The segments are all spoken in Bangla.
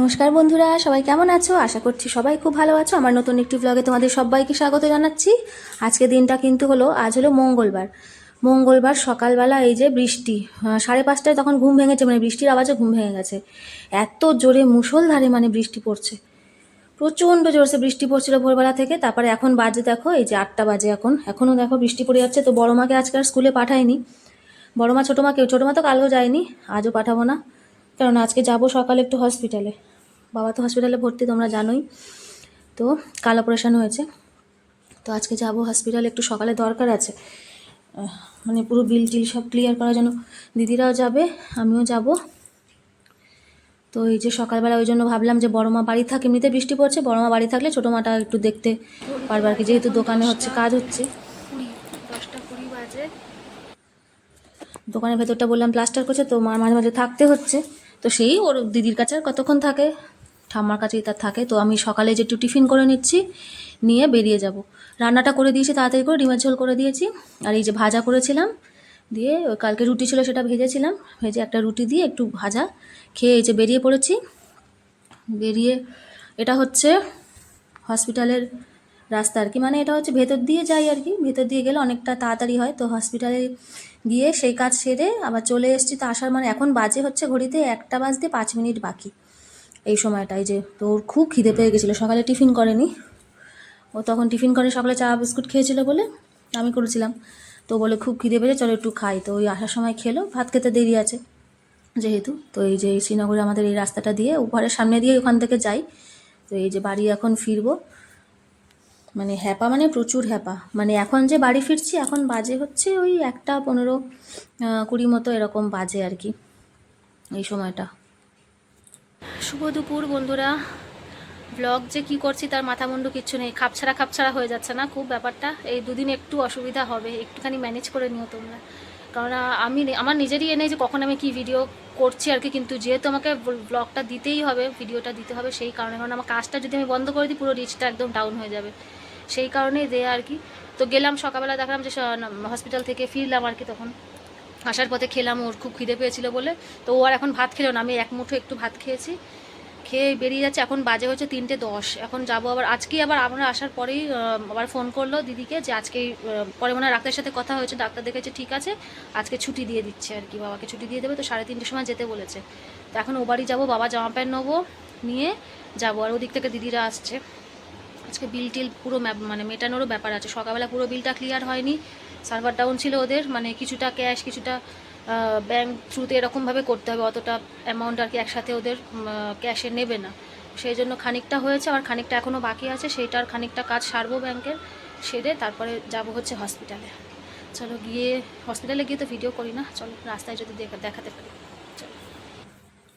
নমস্কার বন্ধুরা, সবাই কেমন আছো? আশা করছি সবাই খুব ভালো আছো। আমার নতুন একটি ব্লগে তোমাদের সবাইকে স্বাগত জানাচ্ছি। আজকে দিনটা কিন্তু হলো, আজ হলো মঙ্গলবার। মঙ্গলবার সকালবেলা এই যে বৃষ্টি সাড়ে পাঁচটায় তখন ঘুম ভেঙেছে মানে বৃষ্টির আওয়াজে ঘুম ভেঙে গেছে। এত জোরে মুষলধারে মানে বৃষ্টি পড়ছে। প্রচণ্ড জোরসে বৃষ্টি পড়ছিল ভোরবেলা থেকে। তারপরে এখন বাজে দেখো, এই যে আটটা বাজে এখন। এখনও দেখো বৃষ্টি পড়ে যাচ্ছে, তো বড় মাকে আজকে আর স্কুলে পাঠায়নি। বড় মা, ছোটো মা কেউ, ছোটো মা তো কালও যায়নি, আজও পাঠাবো না। কারণ আজকে যাব সকালে একটু হসপিটালে বাবা তো হসপিটালে ভর্তি, তোমরা জানোই। তো কাল অপারেশন হয়েছে। তো আজকে যাব হসপিটালে একটু সকালে দরকার আছে। মানে পুরো বিল টিল সব ক্লিয়ার করার জন্য। দিদিরাও যাবে, আমিও যাব। তো এই যে সকালবেলা ওই জন্য ভাবলাম যে বড় মা বাড়ি থাকে, এমনিতে বৃষ্টি পড়ছে, বড় মা বাড়ি থাকলে ছোটো মাটা একটু দেখতে পারবে আর কি। যেহেতু দোকানে হচ্ছে, কাজ হচ্ছে। দশটা বাজে দোকানের ভেতরটা বললাম প্লাস্টার করছে, তো মার মাঝে মাঝে থাকতে হচ্ছে। তো সেই ওর দিদির কাছে আর কতক্ষণ থাকে? ঠাম্মার কাছেই তার থাকে। তো আমি সকালে যে একটু টিফিন করে নিচ্ছি, নিয়ে বেরিয়ে যাব। রান্নাটা করে দিয়েছি, তাড়াতাড়ি করে ডিমের ঝোল করে দিয়েছি। আর এই যে ভাজা করেছিলাম, দিয়ে ওই কালকে রুটি ছিল সেটা ভেজেছিলাম। ভেজে একটা রুটি দিয়ে একটু ভাজা খেয়ে এই যে বেরিয়ে পড়েছি। বেরিয়ে, এটা হচ্ছে হসপিটালের রাস্তা আর কি? মানে এটা হচ্ছে ভেতর দিয়ে যাই আর কি। ভেতর দিয়ে গেলে অনেকটা তাড়াতাড়ি হয়। তো হসপিটালে গিয়ে সেই কাজ সেরে আবার চলে এসেছি। তো আসার মানে এখন বাজে হচ্ছে ঘড়িতে একটা বাজতে পাঁচ মিনিট বাকি। এই সময়টাই যে তো ওর খুব খিদে পেয়ে গেছিল। সকালে টিফিন করেনি। ও তখন টিফিন করে সকালে চা, বিস্কুট খেয়েছিল বলে আমি করেছিলাম। তো বলে খুব খিদে পেয়েছে, চলো একটু খাই। তো ওই আসার সময় খেলো। ভাত খেতে দেরি আছে যেহেতু। তো এই যে শ্রীনগরে আমাদের এই রাস্তাটা দিয়ে ঘরের সামনে দিয়ে ওখান থেকে যাই। তো এই যে বাড়ি এখন ফিরবো। মানে হ্যাপা মানে প্রচুর হ্যাপা। মানে এখন যে বাড়ি ফিরছি, এখন বাজে হচ্ছে ওই একটা পনেরো কুড়ি মতো এরকম বাজে আর কি এই সময়টা। শুভ দুপুর বন্ধুরা। ব্লগ যে কি করছি তার মাথা মুন্ডু কিচ্ছু নেই। খাপছাড়া খাপছাড়া হয়ে যাচ্ছে না খুব ব্যাপারটা। এই দুদিন একটু অসুবিধা হবে, একটুখানি ম্যানেজ করে নিও তোমরা। কারণ আমি আমার নিজেরই এনে যে কখন আমি কি ভিডিও করছি আর কি, কিন্তু যেহেতু আমাকে ব্লগটা দিতেই হবে ভিডিওটা দিতে হবে সেই কারণে। কারণ আমার কাজটা যদি আমি বন্ধ করে দিই, পুরো রিচটা একদম ডাউন হয়ে যাবে। সেই কারণেই দেয়া আর কি। তো গেলাম, সকালবেলা দেখলাম যে হসপিটাল থেকে ফিরলাম আর কি তখন। আসার পথে খেলাম, ওর খুব খিদে পেয়েছিল বলে। তো ও আর এখন ভাত খেলো না, আমি এক মুঠো একটু ভাত খেয়েছি। খেয়ে বেরিয়ে যাচ্ছে, এখন বাজে হচ্ছে তিনটে দশ। এখন যাব আবার, আজকেই আবার আমরা আসার পরেই আবার ফোন করল দিদিকে যে আজকেই পরে মনে ডাক্তারের সাথে কথা হয়েছে, ডাক্তার দেখেছে ঠিক আছে, আজকে ছুটি দিয়ে দিচ্ছে আর কি, বাবাকে ছুটি দিয়ে দেবে, তো সাড়ে তিনটের সময় যেতে বলেছে। তো এখন ও বাড়ি যাব, বাবা জামা প্যান্ট নেব, নিয়ে যাব, আর ওদিক থেকে দিদিরা আসছে। আজকে বিল টিল পুরো মানে মেটানোরও ব্যাপার আছে। সকালবেলা পুরো বিলটা ক্লিয়ার হয়নি। সার্ভার ডাউন ছিল ওদের মানে কিছুটা ক্যাশ কিছুটা ব্যাংক থ্রুতে এরকমভাবে করতে হবে, অতটা অ্যামাউন্ট আর কি একসাথে ওদের ক্যাশে নেবে না। সেই জন্য খানিকটা হয়েছে আর খানিকটা এখনও বাকি আছে সেইটার খানিকটা কাজ সারবো ব্যাংকের সেরে তারপরে যাব হচ্ছে হসপিটালে চলো গিয়ে হসপিটালে গিয়ে তো ভিডিও করি না, চলো রাস্তায় যদি দেখাতে পারি।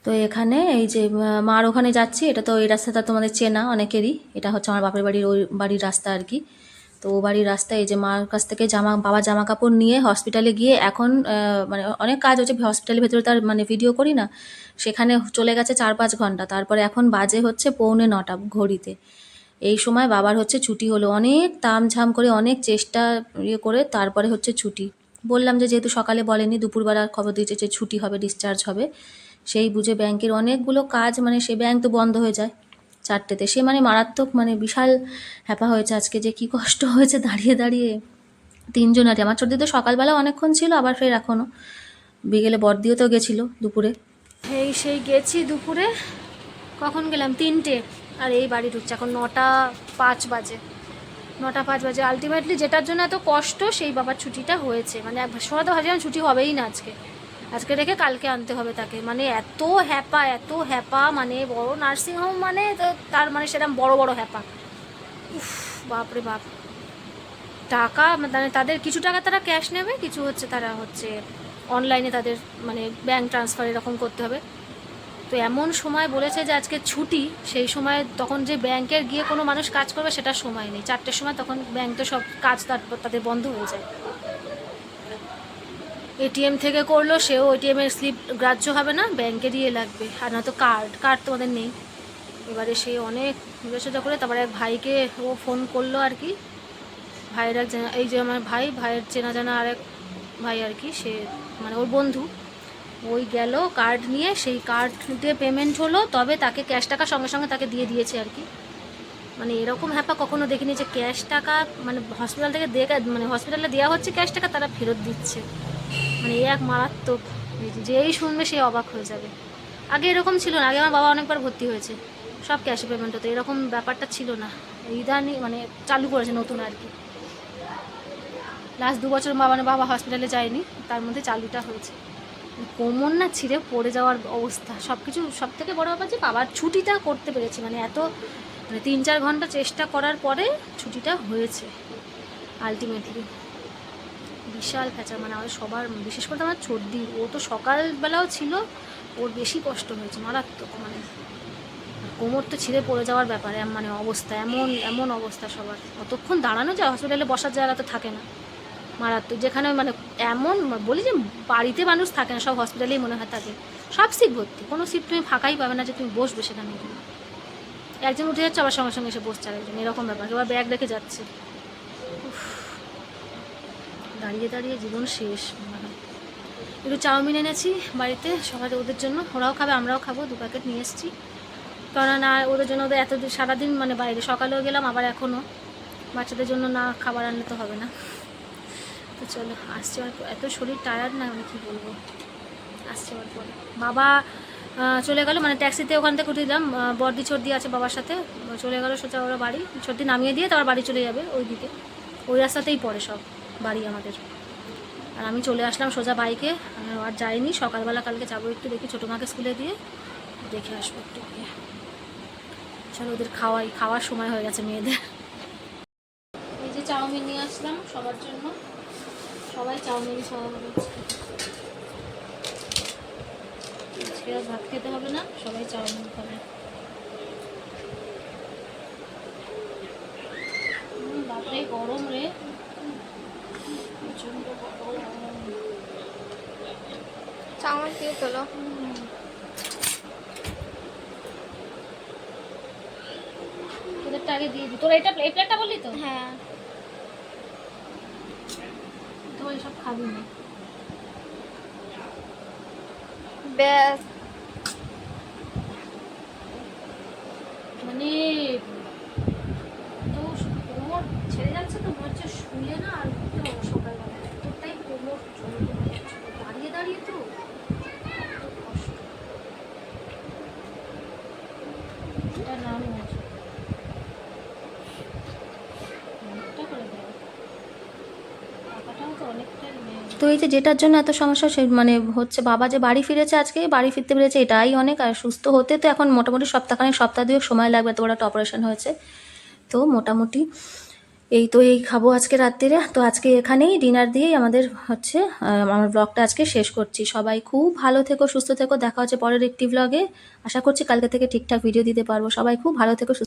তো এখানে এই যে মার ওখানে যাচ্ছি, এটা তো এই রাস্তাটা তোমাদের চেনা অনেকেরই। এটা হচ্ছে আমার বাপের বাড়ির ওই বাড়ির রাস্তা আর কি। তো ও বাড়ির রাস্তায় এই যে মার কাছ থেকে জামা, বাবা জামা কাপড় নিয়ে হসপিটালে গিয়ে এখন মানে অনেক কাজ হচ্ছে হসপিটালের ভেতরে তার মানে ভিডিও করি না। সেখানে চলে গেছে চার পাঁচ ঘণ্টা। তারপরে এখন বাজে হচ্ছে পৌনে নটা ঘড়িতে। এই সময় বাবার হচ্ছে ছুটি হলো। অনেক তামঝাম করে, অনেক চেষ্টা ইয়ে করে তারপরে হচ্ছে ছুটি। বললাম যে যেহেতু সকালে বলেনি, দুপুরবেলা খবর দিয়েছে যে ছুটি হবে ডিসচার্জ হবে। সেই বুঝে ব্যাংকের অনেকগুলো কাজ মানে সে ব্যাংক তো বন্ধ হয়ে যায় চারটেতে। সে মানে মারাত্মক মানে বিশাল হ্যাপা হয়েছে আজকে যে কি কষ্ট হয়েছে দাঁড়িয়ে দাঁড়িয়ে। তিনজন আর আমার ছোটদি তো সকালবেলা অনেকক্ষণ ছিল, আবার ফের এখনও বিকেলে বর্দিও তো গেছিল দুপুরে। এই সেই গেছি দুপুরে। কখন গেলাম? তিনটে। আর এই বাড়ি ঢুকছে। এখন নটা পাঁচ বাজে। নটা পাঁচ বাজে। আলটিমেটলি যেটার জন্য এত কষ্ট, সেই বাবার ছুটিটা হয়েছে। মানে সময় তো ভাবছিলাম ছুটি হবেই না আজকে। আজকে রেখে কালকে আনতে হবে তাকে। মানে এত হ্যাপা এত হ্যাপা মানে বড় নার্সিংহোম মানে তার মানে সেরকম বড় বড় হ্যাপা। উফ, বাপরে বাপ। টাকা মানে তাদের কিছু টাকা তারা ক্যাশ নেবে, কিছু হচ্ছে তারা হচ্ছে অনলাইনে তাদের মানে ব্যাংক ট্রান্সফার এরকম করতে হবে। তো এমন সময় বলেছে যে আজকে ছুটি, সেই সময় তখন যে ব্যাংকের গিয়ে কোনো মানুষ কাজ করবে সেটা সময় নেই। চারটের সময় তখন ব্যাংক তো সব কাজ তাদের বন্ধ হয়ে যায়। এটিএম থেকে করল, সেও এটিএম এর স্লিপ গ্রাহ্য হবে না, ব্যাংকে দিয়ে লাগবে। আর না তো কার্ড কার্ড তোমাদের নেই। এবারে সে অনেক বিবেচনা করে, তারপরে এক ভাইকে ও ফোন করল আর কি। ভাইয়ের এক এই যে আমার ভাই, ভাইয়ের চেনা জানা আরেক ভাই আর কি, সে মানে ওর বন্ধু। ওই গেল কার্ড নিয়ে, সেই কার্ড দিয়ে পেমেন্ট হলো, তবে তাকে ক্যাশ টাকা সঙ্গে সঙ্গে তাকে দিয়ে দিয়েছে আর কি। মানে এরকম হ্যাপা কখনো দেখিনি যে ক্যাশ টাকা মানে হসপিটাল থেকে দেখা মানে হসপিটালে দেওয়া হচ্ছে, ক্যাশ টাকা তারা ফেরত দিচ্ছে। মানে এই এক মারাত্মক যেই শুনবে সে অবাক হয়ে যাবে। আগে এরকম ছিল না, আগে আমার বাবা অনেকবার ভর্তি হয়েছে, সব ক্যাশে পেমেন্ট হতো, এরকম ব্যাপারটা ছিল না। ইদানি মানে চালু করেছে নতুন আর কি। লাস্ট দু বছর বাবা মানে বাবা হসপিটালে যায়নি, তার মধ্যে চালুটা হয়েছে। কোমর না ছিঁড়ে পড়ে যাওয়ার অবস্থা সব কিছু সব থেকে বড় ব্যাপার যে বাবার ছুটিটা করতে পেরেছি মানে এত মানে তিন চার ঘণ্টা চেষ্টা করার পরে ছুটিটা হয়েছে আলটিমেটলি বিশাল ফ্যাচার মানে আমাদের সবার, বিশেষ করে আমার সর্দি ও তো সকালবেলাও ছিল, ওর বেশি কষ্ট হয়েছে, মারাত্মক মানে কোমর তো ছিঁড়ে পড়ে যাওয়ার ব্যাপার মানে অবস্থা, এমন এমন অবস্থা সবার অতক্ষণ দাঁড়ানো যায় হসপিটালে বসার জায়গা তো থাকে না, মারাত্মক, যেখানে মানে এমন, বলি যে বাড়িতে মানুষ থাকে না, সব হসপিটালেই মনে হয় থাকে, সব সিট ভর্তি, কোনো সিট তুমি ফাঁকাই পাবে না যে তুমি বসবে সেখানে। একজন উঠে যাচ্ছে, আবার সঙ্গে সঙ্গে এসে বসছে আরেকজন, এরকম ব্যাপার এবার ব্যাগ রেখে যাচ্ছে দাঁড়িয়ে দাঁড়িয়ে জীবন শেষ। একটু চাউমিন এনেছি বাড়িতে সকালে ওদের জন্য। ওরাও খাবে, আমরাও খাব, দু প্যাকেট নিয়ে এসেছি। কেননা না, ওদের জন্য ওদের এত সারাদিন মানে বাইরে। সকালেও গেলাম, আবার এখনও বাচ্চাদের জন্য না খাবার আনলে তো হবে না। তো চলো, আসছে এত শরীর টায়ার্ড না, আমি কী বলব? আসছে পরে। বাবা চলে গেল মানে ট্যাক্সিতে ওখান থেকে উঠে দিলাম। বর্দি চর্দি আছে বাবার সাথে। চলে গেল সোজা ওরা বাড়ি। সর্দি নামিয়ে দিয়ে তারপর বাড়ি চলে যাবে ওই দিকে ওই রাস্তাতেই পড়ে সব। বাড়ি আমাদের। আর আমি চলে আসলাম সোজা বাইকে। আর যাইনি, সকালবেলা কালকে যাব একটু দেখি ছোটো মাকে স্কুলে দিয়ে। দেখে আসব একটু চলো ওদের খাওয়াই, খাওয়ার সময় হয়ে গেছে মেয়েদের। এই যে চাউমিন নিয়ে আসলাম সবার জন্য। সবাই চাউমিন খাওয়া ভাত খেতে হবে না, সবাই চাউমিন খাবে। চাউমিন দিয়ে তোলো। তোদেরটা আগে দিয়ে দিই তোর এটা এই প্লেটটা বললি তো? হ্যাঁ। তো খাবি না। ব্যাস। মানে তো ছেড়ে যাচ্ছে তো মনে হচ্ছে শুলে না আর উঠতে হবে সকালবেলা এতটাই কোমর যন্ত্রণা করছে। দাঁড়িয়ে দাঁড়িয়ে তো এত কষ্ট এটা নাম আছে অনেকটা করে দেয় টাকাটাও তো তো এই যে যেটার জন্য এত সমস্যা, সে মানে হচ্ছে বাবা যে বাড়ি ফিরেছে আজকে, বাড়ি ফিরতে পেরেছে এটাই অনেক। আর সুস্থ হতে তো এখন মোটামুটি সপ্তাহখানেক, সপ্তাহ দুয়েক সময় লাগবে, এত বড় একটা অপারেশন হয়েছে। তো মোটামুটি এই তো এই খাব আজকে রাত্রিরে। তো আজকে এখানেই ডিনার দিয়েই আমাদের হচ্ছে আমার ব্লগটা আজকে শেষ করছি। সবাই খুব ভালো থেকো, সুস্থ থেকো। দেখা হচ্ছে পরের একটি ব্লগে আশা করছি কালকে থেকে ঠিকঠাক ভিডিও দিতে পারব। সবাই খুব ভালো থেকো